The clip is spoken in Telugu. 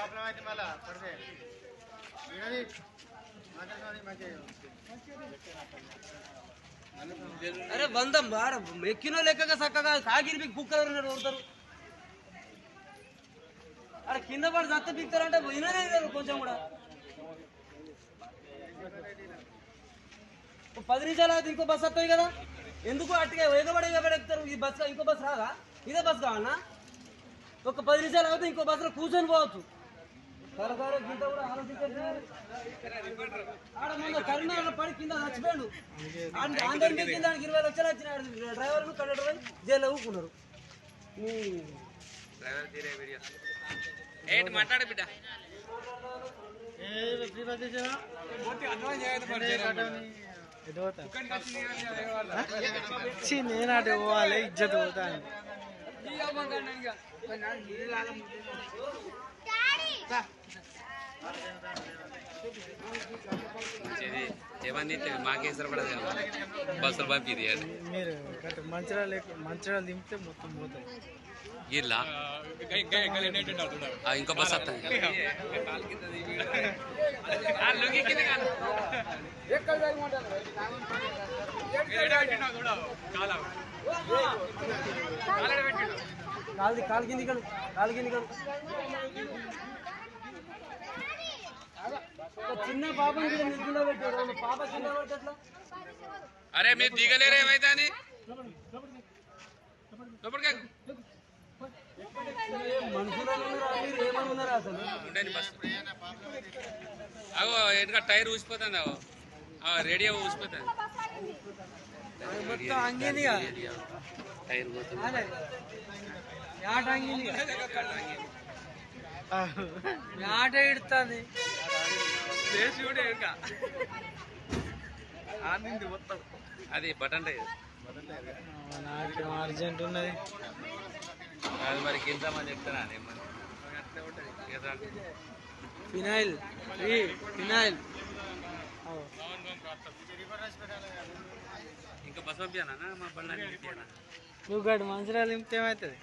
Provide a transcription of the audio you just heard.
ప్రాబ్లం అయితే మళ్ళా పడితే అరే బంధం బార ఎక్కినో లెక్కగా చక్కగా కాకిరి బిగ్ కుక్కలు ఉన్నాడు కొడతారు అరే కింద పడి సత్త బిక్తారంటే విననే లేదు కొంచెం కూడా. పది నిమిషాలు అయితే ఇంకో బస్సు వస్తుంది కదా? ఎందుకు అట్టుగా ఎగబడి ఎగబడి ఎక్కుతారు? ఈ బస్ ఇంకో బస్సు రాదా? ఇదే బస్ కావాలన్నా ఒక పది నిమిషాలు అయితే ఇంకో బస్సులో కూర్చొని పోవచ్చు. సరదాగా గింత కూడా ఆడ మొన్న కరీంనగర్ పడి కింద చచ్చిపోయాడు. ఆంధ్ర కింద ఆయనకి ఇరవై లక్షలు వచ్చినాడు డ్రైవర్ కండక్టర్ జైల్లో ఊరుకున్నారు. ఏంటి మాట్లాడే బిడ్డ. నేను అటు పోవాలి ఇజ్జత్ పోతాను మంచిది ఏమని మాకేసరి పడదు బస్సులు పంపిది మీరు గట్ట మంచిరాలు ఎక్కు- మంచిరాలు దింపితే మొత్తం పోతాయి గిర్లా ఆ, ఇంకో బస్ వస్తుంది కాలు కాలు కింది కను కాలు కింది కను ఒక చిన్న పాప అరే మీరు దిగలేరు ఏమైతే అని ఉండండి బస్. అగో ఎందుకంటే టైర్ ఊసిపోతుంది ఆ, రేడియో ఊసిపోతుంది. టైర్ పోతుంది. అదే. అంగింది ఆట ఇడుతుంది అది బటన్ టైర్ నాకు అర్జెంట్ ఉన్నది. అది మరి చెప్తానా ఏమని ఫినాయిల్ ఫినాయిల్ ఇంకా బస్ పంపించానా మా బండి నువ్వు గడు మంచిరాలు దింపితే ఏమవుతుంది